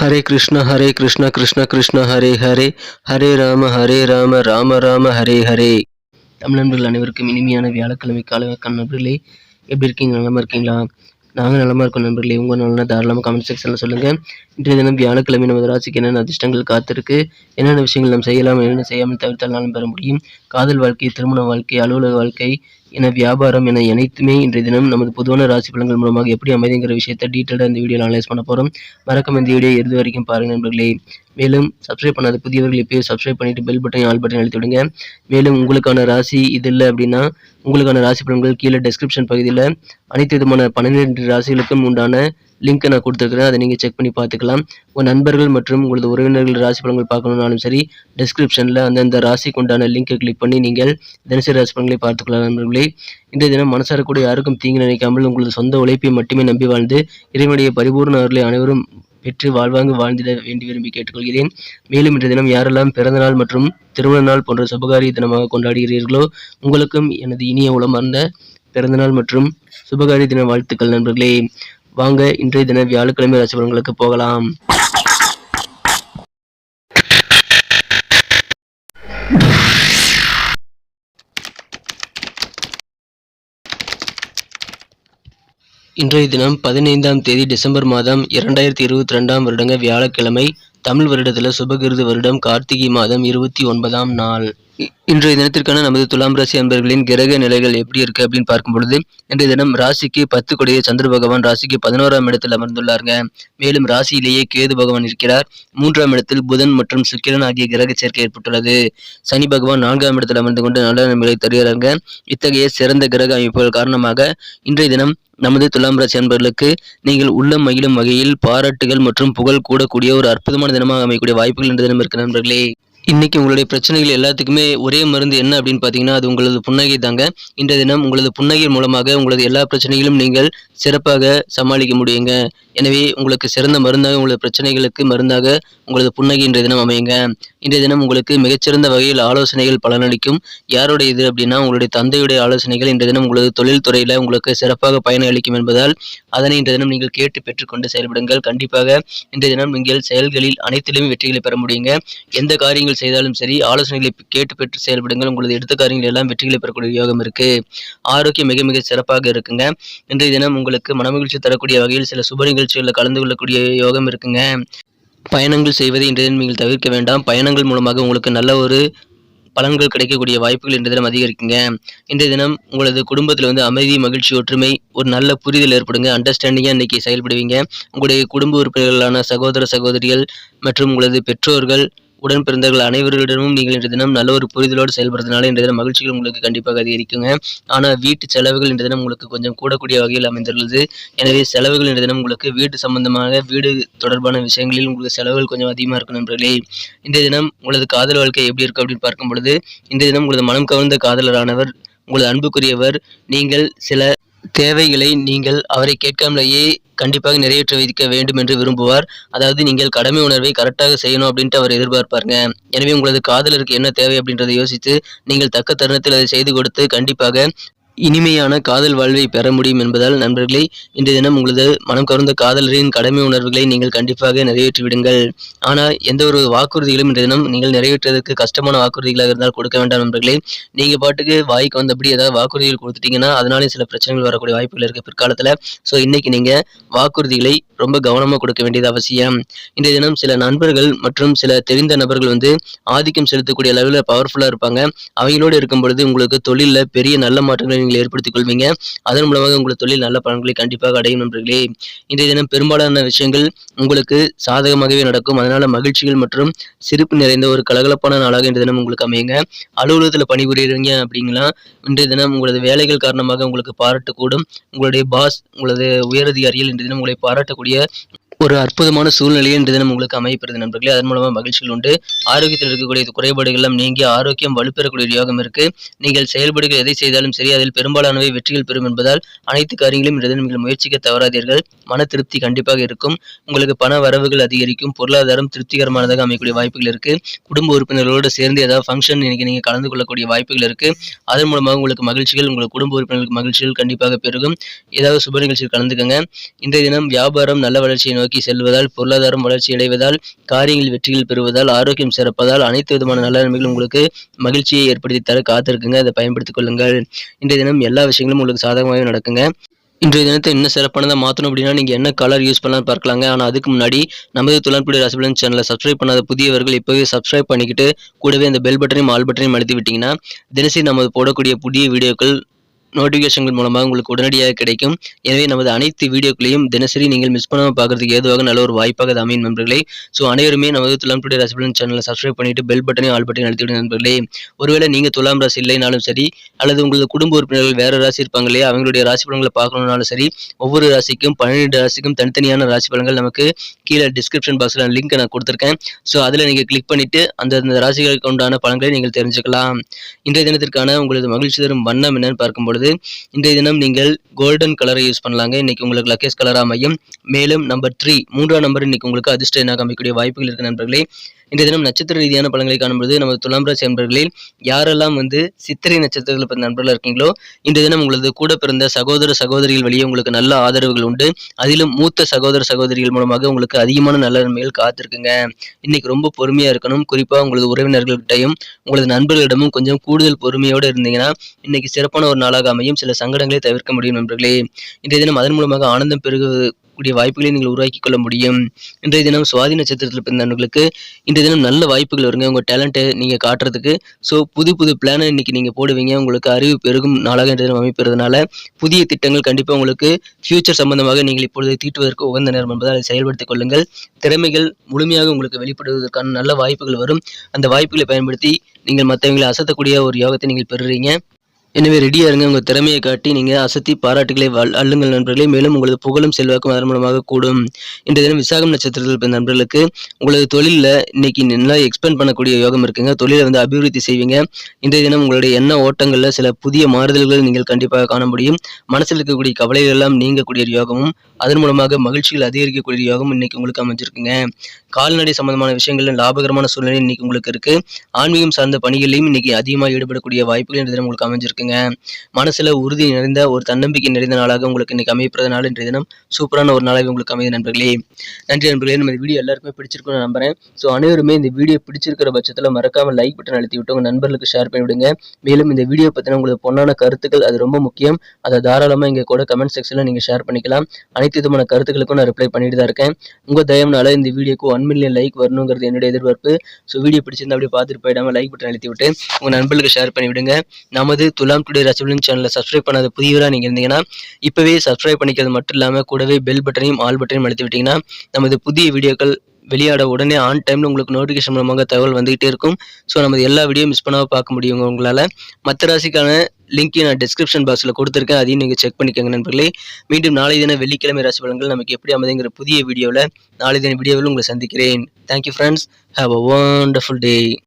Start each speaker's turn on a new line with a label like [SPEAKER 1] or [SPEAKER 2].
[SPEAKER 1] ஹரே கிருஷ்ண ஹரே கிருஷ்ண கிருஷ்ண கிருஷ்ண ஹரே ஹரே. ஹரே ராம ஹரே ராம ராம ராம ஹரே ஹரே. தமிழ் நண்பர்கள் அனைவருக்கும் இனிமையான வியாழக்கிழமை கால நண்பர்களே. எப்படி இருக்கீங்க? நலமா இருக்கீங்களா? நாங்கள் நலமா இருக்கோம் நண்பர்களே. உங்கள் நல்ல தாராளமாக கமெண்ட் செக்ஷனில் சொல்லுங்கள் இன்றைய தினம் வியாழக்கிழமை நமது ராசிக்கு என்னென்ன அதிர்ஷ்டங்கள் காத்திருக்கு? என்னென்ன விஷயங்கள் நாம் செய்யலாம் என்னென்ன செய்யாமல் தவிர்த்தால் நலம் பெற முடியும்? காதல் வாழ்க்கை திருமண வாழ்க்கை அலுவலக வாழ்க்கை என வியாபாரம் என அனைத்துமே இன்றைய தினம் நமது பொதுவான ராசி பலன்கள் மூலமாக எப்படி அமைதிங்கிற விஷயத்தை டீட்டெயிலாக இந்த வீடியோ அனலைஸ் பண்ண போகிறோம் மறக்காம இந்த வீடியோ இறுதி வரைக்கும் பாருங்கள் நண்பர்களே. மேலும் சப்ஸ்கிரைப் பண்ணாத புதியவர்கள் இப்போயே சப்ஸ்கிரைப் பண்ணிட்டு பெல் பட்டன் ஆல் பட்டன் அழுத்தி விடுங்க. மேலும் உங்களுக்கான ராசி இது இல்லை அப்படின்னா உங்களுக்கான ராசி பலன்கள் கீழே டெஸ்கிரிப்ஷன் பகுதியில் அனைத்து விதமான பன்னிரெண்டு ராசிகளுக்கும் உண்டான லிங்க்கை நான் கொடுத்துருக்குறேன். அதை நீங்கள் செக் பண்ணி பார்த்துக்கலாம். உங்கள் நண்பர்கள் மற்றும் உங்களது உறவினர்கள் ராசி பலன்கள் பார்க்கணுன்னாலும் சரி டிஸ்கிரிப்ஷனில் அந்தந்த ராசிக்கு உண்டான லிங்கை கிளிக் பண்ணி நீங்கள் தினசரி ராசி பலன்களை பார்த்துக்கலாம் நண்பர்களே. இன்றைய தினம் மனசார கூட யாருக்கும் தீங்கு நினைக்காமல் உங்களது சொந்த உழைப்பை மட்டுமே நம்பி வாழ்ந்து இறைவனுடைய பரிபூர்ண அவர்களை அனைவரும் பெற்று வாழ்வாங்கு வாழ்ந்திட வேண்டி விரும்பி கேட்டுக்கொள்கிறேன். மேலும் இன்றைய தினம் யாரெல்லாம் பிறந்தநாள் மற்றும் திருமண நாள் போன்ற சுபகாரிய தினமாக கொண்டாடுகிறீர்களோ உங்களுக்கும் எனது இனிய உளமார்ந்த பிறந்தநாள் மற்றும் சுபகாரிய தின வாழ்த்துக்கள் நண்பர்களே. வாங்க இன்றைய தின வியாழக்கிழமை ராசிபலன்களுக்கு போகலாம். இன்றைய தினம் பதினைந்தாம் தேதி டிசம்பர் மாதம் இரண்டாயிரத்தி இருபத்தி ரெண்டாம் வருடங்க வியாழக்கிழமை தமிழ் வருடத்தில் சுபகிருது வருடம் கார்த்திகை மாதம் இருபத்தி ஒன்பதாம் நாள். இன்றைய தினத்திற்கான நமது துலாம் ராசி அன்பர்களின் கிரக நிலைகள் எப்படி இருக்கு அப்படின்னு பார்க்கும் பொழுது இன்றைய தினம் ராசிக்கு பத்து கொடிய சந்திர பகவான் ராசிக்கு பதினோராம் இடத்தில் அமர்ந்துள்ளாருங்க. மேலும் ராசியிலேயே கேது பகவான் இருக்கிறார். மூன்றாம் இடத்தில் புதன் மற்றும் சுக்கிரன் ஆகிய கிரக சேர்க்கை ஏற்பட்டுள்ளது. சனி பகவான் நான்காம் இடத்தில் அமர்ந்து கொண்டு நல்ல நன்மைகளை தருகிறாங்க இத்தகைய சிறந்த கிரக அமைப்புகள் காரணமாக இன்றைய தினம் நமது துலாம் ராசி அன்பர்களுக்கு நீங்கள் உள்ளம் மகிழும் வகையில் பாராட்டுகள் மற்றும் புகழ் கூடக்கூடிய ஒரு அற்புதமான தினமாக அமையக்கூடிய வாய்ப்புகள் இன்றைய தினம் இருக்கிற நண்பர்களே. இன்றைக்கி உங்களுடைய பிரச்சனைகள் எல்லாத்துக்குமே ஒரே மருந்து என்ன அப்படின்னு பார்த்தீங்கன்னா அது உங்களது புன்னகை தாங்க. இன்றைய தினம் உங்களது புன்னகை மூலமாக உங்களது எல்லா பிரச்சனைகளும் நீங்கள் சிறப்பாக சமாளிக்க முடியுங்க. எனவே உங்களுக்கு சிறந்த மருந்தாக உங்களது பிரச்சனைகளுக்கு மருந்தாக உங்களது புன்னகை இன்றைய தினம் அமையுங்க. இன்றைய தினம் உங்களுக்கு மிகச்சிறந்த வகையில் ஆலோசனைகள் பலனளிக்கும். யாருடைய இது அப்படின்னா உங்களுடைய தந்தையுடைய ஆலோசனைகள் இன்றைய தினம் உங்களது தொழில் துறையில் உங்களுக்கு சிறப்பாக பயனளிக்கும் என்பதால் அதனை இன்றைய தினம் நீங்கள் கேட்டு பெற்றுக்கொண்டு செயல்படுங்கள். கண்டிப்பாக இன்றைய தினம் நீங்கள் செயல்களில் அனைத்திலும் வெற்றிகளை பெற முடியுங்க. எந்த காரியங்கள் செய்தாலும் சரி ஆலோசனைகளை கேட்டு பெற்று செயல்படுங்கள். உங்களது எடுத்த காரியங்கள் எல்லாம் வெற்றிகளை பெறக்கூடிய யோகம் இருக்கு. ஆரோக்கியம் மிக மிக சிறப்பாக இருக்குங்க. இன்றைய தினம் உங்களுக்கு மனமகிழ்ச்சி தரக்கூடிய வகையில் சில சுப நிகழ்ச்சிகளில் கலந்து கொள்ளக்கூடிய யோகம் இருக்குங்க. பயணங்கள் செய்வதை இன்றைய தினம் நீங்கள் தவிர்க்க வேண்டாம். பயணங்கள் மூலமாக உங்களுக்கு நல்ல ஒரு பலன்கள் கிடைக்கக்கூடிய வாய்ப்புகள் இன்றைய தினம் அதிகரிக்குங்க. இன்றைய தினம் உங்களது குடும்பத்தில் வந்து அமைதி மகிழ்ச்சி ஒற்றுமை ஒரு நல்ல புரிதல் ஏற்படுங்க. அண்டர்ஸ்டாண்டிங்காக இன்னைக்கு செயல்படுவீங்க. உங்களுடைய குடும்ப உறுப்பினர்களான சகோதர சகோதரிகள் மற்றும் உங்களது பெற்றோர்கள் உடன் பிறந்தவர்கள் அனைவரிடமும் நீங்கள் இன்றைய தினம் நல்ல ஒரு புரிதலோடு செயல்படுறதுனால இன்றைய தினம் மகிழ்ச்சிகள் உங்களுக்கு கண்டிப்பாக அதிகரிக்குங்க. ஆனால் வீட்டு செலவுகள் இன்றைய தினம் உங்களுக்கு கொஞ்சம் கூடக்கூடிய வகையில் அமைந்துள்ளது. எனவே செலவுகள் இன்றைய தினம் உங்களுக்கு வீட்டு சம்பந்தமாக வீடு தொடர்பான விஷயங்களில் உங்களுக்கு செலவுகள் கொஞ்சம் அதிகமாக இருக்கும் நண்பர்களே. இன்றைய தினம் உங்களது காதல் வாழ்க்கை எப்படி இருக்கு அப்படின்னு பார்க்கும் பொழுது இன்றைய தினம் உங்களது மனம் கவர்ந்த காதலரானவர் உங்களது அன்புக்குரியவர் நீங்கள் சில தேவைகளை நீங்கள் அவரை கேட்காமலேயே கண்டிப்பாக நிறைவேற்ற வைக்க வேண்டும் என்று விரும்புவார். அதாவது நீங்கள் கடமை உணர்வை கரெக்டாக செய்யணும் அப்படின்ட்டு அவர் எதிர்பார்ப்பாருங்க. எனவே உங்களது காதலருக்கு என்ன தேவை அப்படின்றத யோசித்து நீங்கள் தக்க தருணத்தில் அதை செய்து கொடுத்து கண்டிப்பாக இனிமையான காதல் வாழ்வை பெற முடியும் என்பதால் நண்பர்களே இன்றைய தினம் உங்களது மனம் கவர்ந்த காதலரின் கடமை உணர்வுகளை நீங்கள் கண்டிப்பாக நிறைவேற்றி விடுங்கள் ஆனால் எந்த ஒரு வாக்குறுதிகளும் இன்றைய தினம் நீங்கள் நிறைவேற்றுவதற்கு கஷ்டமான வாக்குறுதிகளாக இருந்தால் கொடுக்க வேண்டாம் நண்பர்களே. நீங்கள் பாட்டுக்கு வாய்க்கு வந்தபடி ஏதாவது வாக்குறுதிகள் கொடுத்துட்டீங்கன்னா அதனாலே சில பிரச்சனைகள் வரக்கூடிய வாய்ப்புகள் இருக்குது பிற்காலத்தில். ஸோ இன்னைக்கு நீங்கள் வாக்குறுதிகளை ரொம்ப கவனமாக கொடுக்க வேண்டியது அவசியம். இன்றைய தினம் சில நண்பர்கள் மற்றும் சில தெரிந்த நபர்கள் வந்து ஆதிக்கம் செலுத்தக்கூடிய அளவில் பவர்ஃபுல்லாக இருப்பாங்க. அவங்களோடு இருக்கும் பொழுது உங்களுக்கு தொழிலில் பெரிய நல்ல மாற்றங்களை நீங்கள் ஏற்படுத்திக் கொள்வீங்க. அதன் மூலமாக உங்கள் தொழில் நல்ல பலன்களை கண்டிப்பாக அடையும் நண்பர்களே. இன்றைய தினம் பெரும்பாலான விஷயங்கள் உங்களுக்கு சாதகமாகவே நடக்கும். அதனால மகிழ்ச்சிகள் மற்றும் சிரிப்பு நிறைந்த ஒரு கலகலப்பான நாளாக இன்றைய தினம் உங்களுக்கு அமையுங்க. அலுவலகத்தில் பணிபுரியுறீங்க அப்படிங்களா? இன்றைய தினம் உங்களது வேலைகள் காரணமாக உங்களுக்கு பாராட்டக்கூடும். உங்களுடைய பாஸ் உங்களது உயரதிகாரிகள் இன்றைய தினம் உங்களை பாராட்டக்கூடிய ஒரு அற்புதமான சூழ்நிலையை இன்றைய தினம் உங்களுக்கு அமைப்பெறுது நண்பர்களே. அதன் மூலமாக மகிழ்ச்சிகள் உண்டு. ஆரோக்கியத்தில் இருக்கக்கூடிய குறைபாடுகள் எல்லாம் நீங்கி ஆரோக்கியம் வலுப்பெறக்கூடிய யோகம் இருக்கு. நீங்கள் செயல்படுகள் எதை செய்தாலும் சரி அதில் பெரும்பாலானவை வெற்றிகள் பெறும் என்பதால் அனைத்து காரியங்களையும் இன்றைய தினம் நீங்கள் முயற்சிக்க தவறாதீர்கள். மன திருப்தி கண்டிப்பாக இருக்கும். உங்களுக்கு பண வரவுகள் அதிகரிக்கும். பொருளாதாரம் திருப்திகரமானதாக அமையக்கூடிய வாய்ப்புகள் இருக்கு. குடும்ப உறுப்பினர்களோடு சேர்ந்து ஏதாவது ஃபங்க்ஷன் இன்னைக்கு நீங்கள் கலந்து கொள்ளக்கூடிய வாய்ப்புகள் இருக்கு. அதன் மூலமாக உங்களுக்கு மகிழ்ச்சிகள் உங்களுக்கு குடும்ப உறுப்பினர்களுக்கு மகிழ்ச்சிகள் கண்டிப்பாக பெருகும். ஏதாவது சுப நிகழ்ச்சியில் கலந்துக்கங்க. இன்றைய தினம் வியாபாரம் நல்ல வளர்ச்சியை நோக்கி நோக்கி செல்வதால் பொருளாதாரம் வளர்ச்சி அடைவதால் காரியங்கள் வெற்றிகள் பெறுவதால் ஆரோக்கியம் சிறப்பதால் அனைத்து விதமான நல்ல நன்மைகளும் உங்களுக்கு மகிழ்ச்சியை ஏற்படுத்தி தர காத்திருக்குங்க. அதை பயன்படுத்திக் கொள்ளுங்கள். இன்றைய தினம் எல்லா விஷயங்களும் உங்களுக்கு சாதகமாகவே நடக்குங்க. இன்றைய தினத்தை இன்னும் சிறப்பானதாக மாற்றணும் அப்படின்னா நீங்கள் என்ன கலர் யூஸ் பண்ணலாம் பார்க்கலாங்க. ஆனால் அதுக்கு முன்னாடி நமது துளன்புடி ராசிபலன் சேனலை சப்ஸ்கிரைப் பண்ணாத புதியவர்கள் இப்போவே சப்ஸ்கிரைப் பண்ணிக்கிட்டு கூடவே அந்த பெல் பட்டனையும் ஆல் பட்டனையும் அழுத்தி விட்டிங்கன்னா தினசரி நமது போடக்கூடிய புதிய வீடியோக்கள் நோட்டிஃபிகேஷன்கள் மூலமாக உங்களுக்கு உடனடியாக கிடைக்கும். எனவே நமது அனைத்து வீடியோக்களையும் தினசரி நீங்கள் மிஸ் பண்ணாமல் பார்க்கறதுக்கு ஏதுவாக நல்ல ஒரு வாய்ப்பாக அது அமையும் நண்பர்களே. ஸோ அனைவருமே நமது துலாம் டுடே ரசிபலன் சேனலை சப்ஸ்கிரைப் பண்ணிட்டு பெல் பட்டனையும் ஆல் பட்டனையும் அழுத்திவிட நண்பர்களே. ஒருவேளை நீங்கள் துலாம் ராசி இல்லைனாலும் சரி அல்லது உங்களது குடும்ப உறுப்பினர்கள் வேறு ராசி இருப்பாங்க இல்லையா அவங்களுடைய ராசி பலன்களை பார்க்கணும்னாலும் சரி ஒவ்வொரு ராசிக்கும் பன்னிரெண்டு ராசிக்கும் தனித்தனியான ராசி பலன்கள் நமக்கு கீழே டிஸ்கிரிப்ஷன் பாக்ஸில் லிங்க் நான் கொடுத்துருக்கேன். ஸோ அதில் நீங்கள் கிளிக் பண்ணிவிட்டு அந்தந்த ராசிகளுக்கு உண்டான பலன்களை நீங்கள் தெரிஞ்சுக்கலாம். இன்றைய தினத்திற்கான உங்களது மகிழ்ச்சி தரும் வண்ணம் என்னன்னு பார்க்கும்போது பார்க்கும்பொழுது இன்றைய தினம் நீங்கள் கோல்டன் கலரை யூஸ் பண்ணலாங்க. இன்னைக்கு உங்களுக்கு லக்கேஸ் கலர் அமையும். மேலும் நம்பர் த்ரீ மூன்றாம் நம்பர் இன்னைக்கு உங்களுக்கு அதிர்ஷ்ட எண்ணாக அமைக்கக்கூடிய வாய்ப்புகள் இருக்கு நண்பர்களே. இன்றைய தினம் நட்சத்திர ரீதியான பலன்களை காணும்போது நமது துலாம் ராசி நண்பர்களில் யாரெல்லாம் வந்து சித்திரை நட்சத்திரத்தில் பிறந்த நண்பர்களாக இருக்கீங்களோ இன்றைய தினம் உங்களது கூட பிறந்த சகோதர சகோதரிகள் வழியே உங்களுக்கு நல்ல ஆதரவுகள் உண்டு. அதிலும் மூத்த சகோதர சகோதரிகள் மூலமாக உங்களுக்கு அதிகமான நல்ல நன்மைகள் காத்திருக்குங்க. இன்னைக்கு ரொம்ப பொறுமையா இருக்கணும். குறிப்பா உங்களது உறவினர்கள்கிட்டையும் உங்களது நண்பர்களிடமும் கொஞ்சம் கூடுதல் பொறுமையோடு இருந்தீங்கன்னா இன்னைக்கு சிறப்பான ஒரு நாளாக அமையும் சில சங்கடங்களை தவிர்க்க முடியும் நண்பர்களே. இன்றைய தினம் அதன் மூலமாக ஆனந்தம் பெருகு கூடிய வாய்ப்புகளை நீங்கள் உருவாக்கி கொள்ள முடியும். இன்றைய தினம் சுவாதி நட்சத்திரத்தில் பிறந்தவர்களுக்கு இன்றைய தினம் நல்ல வாய்ப்புகள் வருங்க. உங்கள் டேலண்ட்டை நீங்கள் காட்டுறதுக்கு. ஸோ புது புது பிளானை இன்னைக்கு நீங்கள் போடுவீங்க. உங்களுக்கு அறிவு பெருகும் நாளாக இன்றைய தினம் அமைப்பதுனால புதிய திட்டங்கள் கண்டிப்பாக உங்களுக்கு ஃபியூச்சர் சம்பந்தமாக நீங்கள் இப்பொழுது தீட்டுவதற்கு உகந்த நேரம் என்பதால் அதை செயல்படுத்திக் கொள்ளுங்கள். திறமைகள் முழுமையாக உங்களுக்கு வெளிப்படுவதற்கான நல்ல வாய்ப்புகள் வரும். அந்த வாய்ப்புகளை பயன்படுத்தி நீங்கள் மற்றவங்களை அசத்தக்கூடிய ஒரு யோகத்தை நீங்கள் பெறுறீங்க. எனவே ரெடியாக இருங்க. உங்கள் திறமையை காட்டி நீங்கள் அசத்தி பாராட்டுகளை வல் அள்ளுங்கள் நண்பர்களே. மேலும் உங்களது புகழும் செல்வாக்கும் அதன் மூலமாக கூடும். இன்றைய தினம் விசாகம் நட்சத்திரத்தில் பிறந்த நண்பர்களுக்கு உங்களது தொழிலில் இன்னைக்கு நல்லா எக்ஸ்பெண்ட் பண்ணக்கூடிய யோகம் இருக்குங்க. தொழிலை வந்து அபிவிருத்தி செய்வீங்க. இன்றைய தினம் உங்களுடைய எண்ண ஓட்டங்களில் சில புதிய மாறுதல்கள் நீங்கள் கண்டிப்பாக காண முடியும். மனசில் இருக்கக்கூடிய கவலைகள் எல்லாம் நீங்கக்கூடிய யோகமும் அதன் மூலமாக மகிழ்ச்சிகள் அதிகரிக்கக்கூடிய யோகம் இன்னைக்கு உங்களுக்கு அமைஞ்சிருக்குங்க. கால்நடை சம்பந்தமான விஷயங்கள்ல லாபகரமான சூழ்நிலை இன்னைக்கு உங்களுக்கு இருக்கு. ஆன்மீகம் சார்ந்த பணிகளையும் இன்னைக்கு அதிகமாக ஈடுபடக்கூடிய வாய்ப்புகள் இன்றைய தினம் உங்களுக்கு அமைஞ்சிருக்குங்க மனசுல உறுதி நிறைந்த ஒரு தன்னம்பிக்கை நிறைந்த நாளாக உங்களுக்கு இன்னைக்கு அமைப்பதனால இன்றைய தினம். சூப்பரான ஒரு நாளாக உங்களுக்கு அமையுது நண்பர்களே. நன்றி நண்பர்களே. நம்ம இந்த வீடியோ எல்லாருக்குமே பிடிச்சிருக்கும்னு நம்புறேன். ஸோ அனைவருமே இந்த வீடியோ பிடிச்சிருக்கிற பட்சத்தில் மறக்காம லைக் பட்டன் அழுத்தி விட்டு உங்க நண்பர்களுக்கு ஷேர் பண்ணி விடுங்க. மேலும் இந்த வீடியோ பற்றின உங்களுக்கு பொண்ணான கருத்துக்கள் அது ரொம்ப முக்கியம். அதை தாராளமாக இங்கே கூட கமெண்ட் செக்ஷனில் நீங்கள் ஷேர் பண்ணிக்கலாம். அனைத்து விதமான கருத்துக்களுக்கும் நான் ரிப்ளை பண்ணிட்டு தான் இருக்கேன். உங்கள் தயவுனால இந்த வீடியோக்கு ஒன் மில்லியன் லைக் வரணுங்கிறது என்னுடைய எதிர்பார்ப்பு. ஸோ வீடியோ பிடிச்சிருந்தா அப்படியே பார்த்துட்டு போயிடாம லைக் பட்டன் அழுத்தி விட்டு உங்கள் நண்பர்களுக்கு ஷேர் பண்ணி விடுங்க. நமது குலாம் டுடே ரசபலன் சேனலை சப்ஸ்கிரைப் பண்ணாத புதியவராக நீங்கள் இருந்தீங்கன்னா இப்போவே சப்ஸ்கிரைப் பண்ணிக்கிறது மட்டும் இல்லாமல் கூடவே பெல் பட்டனையும் ஆல் பட்டனையும் அழுத்தி விட்டிங்கன்னா நமது புதிய வீடியோக்கள் வெளியாட உடனே ஆன் டைமில் உங்களுக்கு நோட்டிஃபிகேஷன் மூலமாக தகவல் வந்துகிட்டே இருக்கும். ஸோ நமது எல்லா வீடியோ மிஸ் பண்ணாமல் பார்க்க முடியும் உங்களால். மற்ற ராசிக்கான லிங்க்கையும் நான் டிஸ்கிரிப்ஷன் பாக்ஸில் கொடுத்துருக்கேன். அதையும் நீங்கள் செக் பண்ணிக்கோங்க நண்பர்களே. மீண்டும் நாளை தின வெள்ளிக்கிழமை ராசி பலன்கள் நமக்கு எப்படி அமைதுங்கிற புதிய வீடியோவில் நாளை தின வீடியோவில் உங்களை சந்திக்கிறேன். Thank you friends have a wonderful day